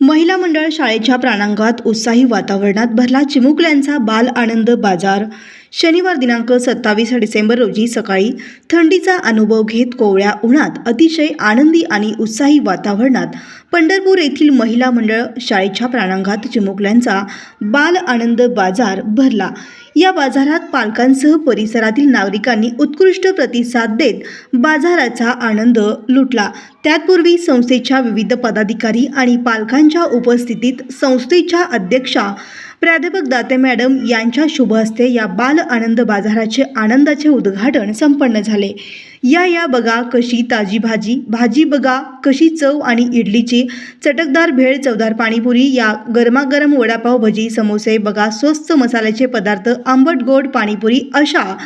महिला मंडळ शाळेच्या प्राणांगात उत्साही वातावरणात भरला चिमुकल्यांचा बाल आनंद बाजार. शनिवार दिनांक सत्तावीस डिसेंबर रोजी सकाळी थंडीचा अनुभव घेत कोवळ्या उन्हात अतिशय आनंदी आणि उत्साही वातावरणात पंढरपूर येथील महिला मंडळ शाळेच्या प्राणांगात चिमुकल्यांचा बाल आनंद बाजार भरला. या बाजारात पालकांसह परिसरातील नागरिकांनी उत्कृष्ट प्रतिसाद देत बाजाराचा आनंद लुटला. त्यापूर्वी संस्थेच्या विविध पदाधिकारी आणि पालकांच्या उपस्थितीत संस्थेच्या अध्यक्षा प्राध्यापक दाते मॅडम यांच्या शुभ हस्ते या बाल आनंद बाजाराचे आनंदाचे उद्घाटन संपन्न झाले. या या बघा कशी ताजी भाजी. भाजी बघा कशी चव आणि इडलीची. चटकदार भेळ चवदार पाणीपुरी या गरमागरम वडापाव भजी समोसे बघा स्वस्त मसाल्याचे पदार्थ आंबट गोड पाणीपुरी अशा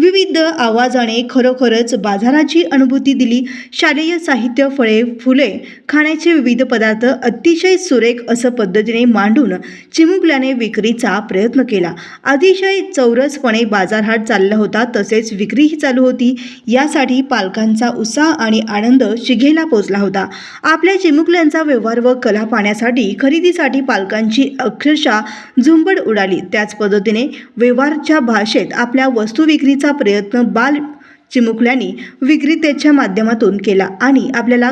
विविध आवाजाने खरोखरच बाजाराची अनुभूती दिली. शालेय साहित्य फळे फुले खाण्याचे विविध पदार्थ अतिशय सुरेख असं पद्धतीने मांडून चिमुकल्याने विक्रीचा प्रयत्न केला. अतिशय चौरसपणे बाजारहाट चालला होता तसेच विक्रीही चालू होती. यासाठी पालकांचा उत्साह आणि आनंद शिघेला पोचला होता. आपल्या चिमुकल्यांचा व्यवहार व कला पाहण्यासाठी खरेदीसाठी पालकांची अक्षरशः झुंबड उडाली. त्याच पद्धतीने व्यवहारच्या भाषेत आपल्या वस्तू विक्रीचा प्रयत्न बाल चिमुकल्यांनी विक्रेत्याच्या माध्यमातून केला आणि आपल्याला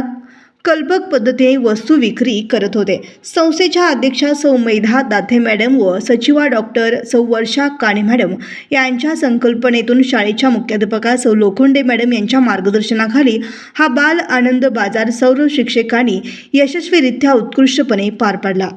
कल्पक पद्धतीने वस्तू विक्री करत होते. संस्थेच्या अध्यक्षा सौ मैधा दाथे मॅडम व सचिवा डॉक्टर सौ वर्षा काणे मॅडम यांच्या संकल्पनेतून शाळेच्या मुख्याध्यापका सौ लोखंडे मॅडम यांच्या मार्गदर्शनाखाली हा बाल आनंद बाजार सौर शिक्षकांनी यशस्वीरित्या उत्कृष्टपणे पार पाडला.